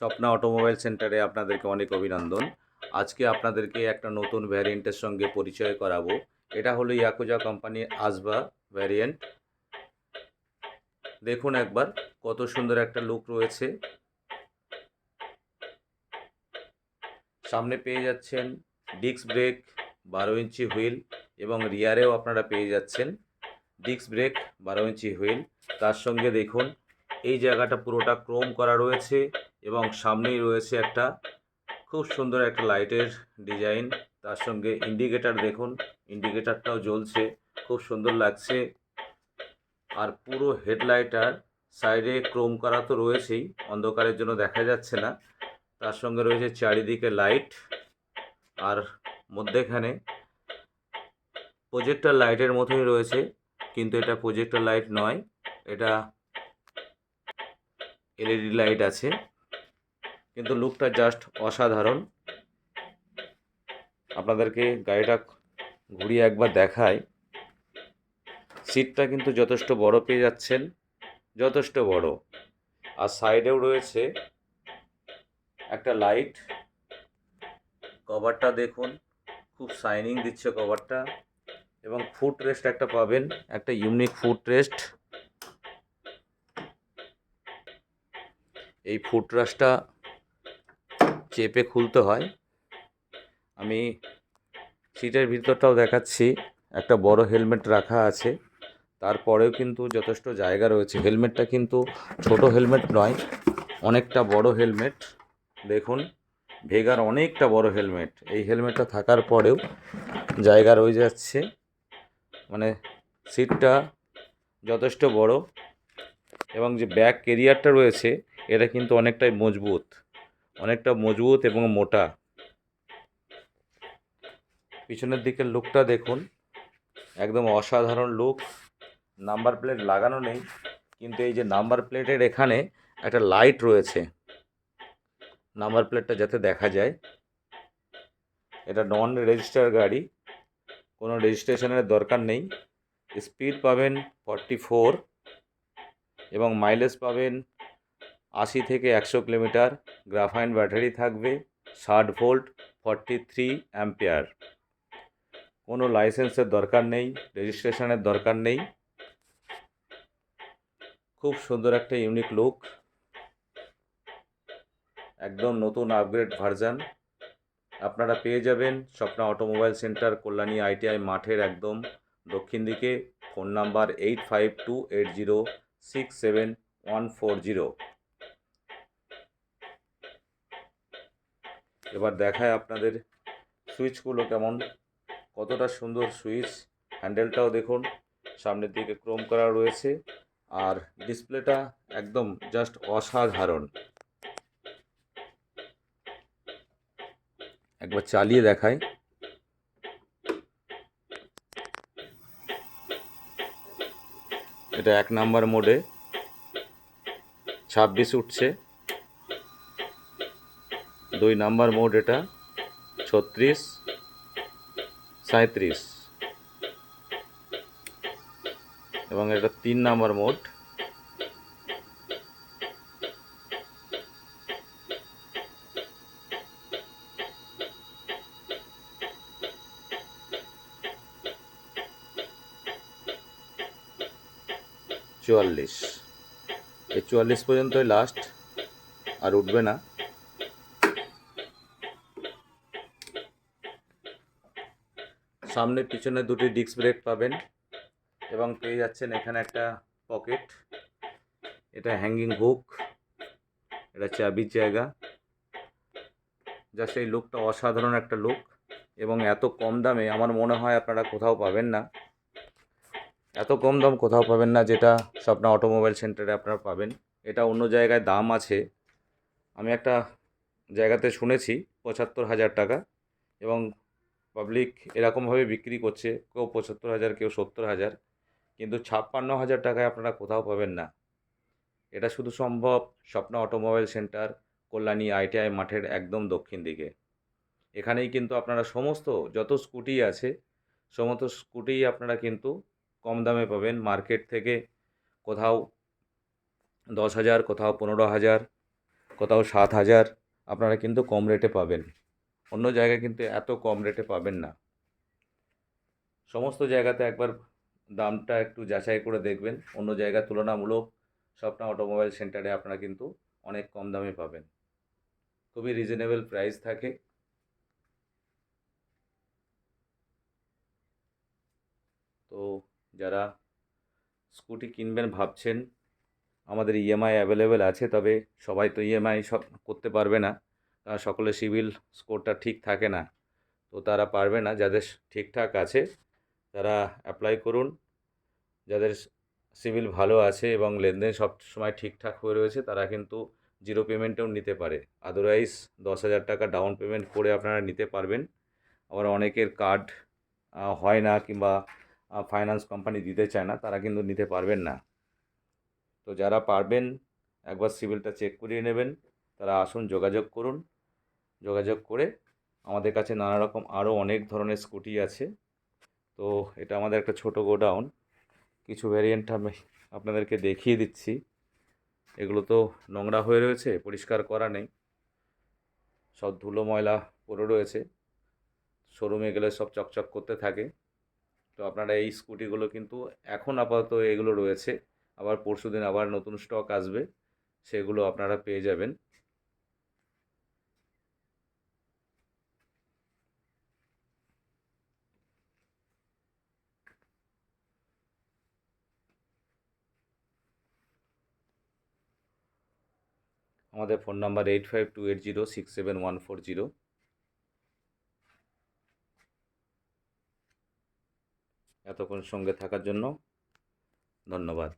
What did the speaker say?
Swapna automobile সেন্টারে আপনাদেরকে অনেক অভিনন্দন। আজকে আপনাদেরকে একটা নতুন ভ্যারিয়েন্টের সঙ্গে পরিচয় করাবো। এটা হলো ইয়াকুজা কোম্পানির আসবা ভ্যারিয়েন্ট। দেখুন একবার, কত সুন্দর একটা লুক রয়েছে। সামনে পেয়ে যাচ্ছেন ডিস্ক ব্রেক বারো ইঞ্চি হুইল এবং রিয়ারেও আপনারা পেয়ে যাচ্ছেন ডিস্ক ব্রেক বারো ইঞ্চি হুইল। তার সঙ্গে দেখুন, এই জায়গাটা পুরোটা ক্রোম করা রয়েছে। এবং সামনেই রয়েছে একটা খুব সুন্দর একটা লাইটের ডিজাইন। তার সঙ্গে ইন্ডিকেটার দেখুন, ইন্ডিকেটারটাও জ্বলছে, খুব সুন্দর লাগছে। আর পুরো হেডলাইটার সাইডে ক্রোম করা তো রয়েছেই, অন্ধকারের জন্য দেখা যাচ্ছে না। তার সঙ্গে রয়েছে চারিদিকে লাইট আর মধ্যেখানে প্রজেক্টর লাইটের মতোই রয়েছে, কিন্তু এটা প্রজেক্টর লাইট নয়, এটা এলইডি লাইট আছে। কিন্তু লুকটা জাস্ট অসাধারণ। আপনাদেরকে গাড়িটা ঘুরিয়ে একবার দেখায় সিটটা কিন্তু যথেষ্ট বড় পেয়ে যাচ্ছেন, যথেষ্ট বড়। আর সাইডেও রয়েছে একটা লাইট কভারটা দেখুন, খুব শাইনিং দিচ্ছে কভারটা এবং ফুট রেস্ট একটা পাবেন, একটা ইউনিক ফুট রেস্ট এই ফুট রেস্টটা চেপে খুলতে হয়। আমি সিটের ভিতরটাও দেখাচ্ছি। একটা বড় হেলমেট রাখা আছে। তারপরেও কিন্তু যথেষ্ট জায়গা রয়েছে। হেলমেটটা কিন্তু ছোট হেলমেট নয়, অনেকটা বড় হেলমেট। দেখুন, ভেগার অনেকটা বড় হেলমেট। এই হেলমেটটা থাকার পরেও জায়গা রয়ে যাচ্ছে। মানে সিটটা যথেষ্ট বড় এবং যে ব্যাক কেরিয়ারটা রয়েছে, এটা কিন্তু অনেকটাই মজবুত। অনেকটা মজবুত এবং মোটা। পিছনের দিকের লুকটা দেখুন। একদম অসাধারণ লুক নাম্বার প্লেট লাগানো নেই, কিন্তু এই যে নাম্বার প্লেটের এখানে একটা লাইট রয়েছে। নাম্বার প্লেটটা যাতে দেখা যায়। এটা নন রেজিস্টার গাড়ি, কোনো রেজিস্ট্রেশনের দরকার নেই। স্পিড পাবেন ফর্টি ফোর এবং মাইলেজ পাবেন আশি থেকে একশো কিলোমিটার গ্রাফাইন ব্যাটারি থাকবে ষাট ভোল্ট ফর্টি থ্রি অ্যাম্পিয়ার কোনো লাইসেন্সের দরকার নেই, রেজিস্ট্রেশনের দরকার নেই। খুব সুন্দর একটা ইউনিক লুক একদম নতুন আপগ্রেড ভার্জান আপনারা পেয়ে যাবেন Swapna automobile centre Kalyani ITI মাঠের একদম দক্ষিণ দিকে। Phone number eight five two eight zero six seven one four zero এবার দেখায় আপনাদের সুইচগুলো কেমন। কতটা সুন্দর সুইচ। হ্যান্ডেলটাও দেখুন, সামনের দিকে ক্রোম করা রয়েছে আর ডিসপ্লেটা একদম জাস্ট অসাধারণ। একবার চালিয়ে দেখাই। এটা এক নাম্বার মোডে। ছাব্বিশ উঠছে। দুই নাম্বার মোড এটা। ছত্রিশ সাঁত্রিশ এবং এটা তিন নাম্বার মোড। চুয়াল্লিশ। এই চুয়াল্লিশ পর্যন্তই লাস্ট আর উঠবে না। সামনে পিছনে দুটি ডিস্ক ব্রেক পাবেন এবং পেয়ে যাচ্ছেন এখানে একটা পকেট এটা হ্যাঙ্গিং হুক এটা চাবির জায়গা। যা সেই লুকটা অসাধারণ একটা লুক এবং এত কম দামে আমার মনে হয় আপনারা কোথাও পাবেন না। এত কম দাম কোথাও পাবেন না যেটা স্বপ্না অটোমোবাইল সেন্টারে আপনারা পাবেন। এটা অন্য জায়গায় দাম আছে। আমি একটা জায়গাতে শুনেছি, পঁচাত্তর হাজার টাকা এবং পাবলিক এরকমভাবে বিক্রি করছে, কেউ পঁচাত্তর হাজার, কেউ সত্তর হাজার, কিন্তু ছাপ্পান্ন হাজার টাকায় আপনারা কোথাও পাবেন না। এটা শুধু সম্ভব স্বপ্ন অটোমোবাইল সেন্টার, কল্যাণী আইটিআই মাঠের একদম দক্ষিণ দিকে। এখানেই কিন্তু আপনারা সমস্ত যত স্কুটি আছে, সমস্ত স্কুটিই আপনারা কিন্তু কম দামে পাবেন। মার্কেট থেকে কোথাও দশ হাজার, কোথাও পনেরো হাজার, কোথাও সাত হাজার আপনারা কিন্তু কম রেটে পাবেন। অন্য জায়গায় কিন্তু এত কম রেটে পাবেন না। সমস্ত জায়গাতে একবার দামটা একটু যাচাই করে দেখবেন। অন্য জায়গার তুলনামূলক স্বপ্না অটোমোবাইল সেন্টারে আপনারা কিন্তু অনেক কম দামে পাবেন। খুবই রিজনেবল প্রাইস থাকে। তো যারা স্কুটি কিনবেন ভাবছেন, আমাদের ইএমআই অ্যাভেলেবেল আছে, তবে সবাই তো ইএমআই সব করতে পারবে না। সকলের সিভিল স্কোরটা ঠিক থাকে না। তো তারা পারবে না, যাদের ঠিকঠাক আছে তারা অ্যাপ্লাই করুন। যাদের সিভিল ভালো আছে এবং লেনদেন সব সময় ঠিকঠাক হয়ে রয়েছে তারা কিন্তু জিরো পেমেন্টেও নিতে পারে। আদারওয়াইজ দশ হাজার টাকা ডাউন পেমেন্ট করে আপনারা নিতে পারবেন। আবার অনেকের কার্ড হয় না কিংবা ফাইন্যান্স কোম্পানি দিতে চায় না তারা কিন্তু নিতে পারবেন না। তো যারা পারবেন একবার সিভিলটা চেক করিয়ে নেবেন, তারা আসুন যোগাযোগ করুন। যোগাযোগ করে আমাদের কাছে নানা রকম আরও অনেক ধরনের স্কুটি আছে। তো এটা আমাদের একটা ছোট গোডাউন। কিছু ভ্যারিয়েন্ট আমি আপনাদেরকে দেখিয়ে দিচ্ছি। এগুলো তো নোংরা হয়ে রয়েছে, পরিষ্কার করা নেই। সব ধুলো ময়লা পড়ে রয়েছে। শোরুমে গেলে সব চকচক করতে থাকে। তো আপনারা এই স্কুটিগুলো কিন্তু এখন আপাতত এগুলো রয়েছে। আবার পরশু দিন আবার নতুন স্টক আসবে। সেগুলো আপনারা পেয়ে যাবেন। আমাদের phone number eight five two eight zero six seven one four zero এতক্ষণ সঙ্গে থাকার জন্য ধন্যবাদ।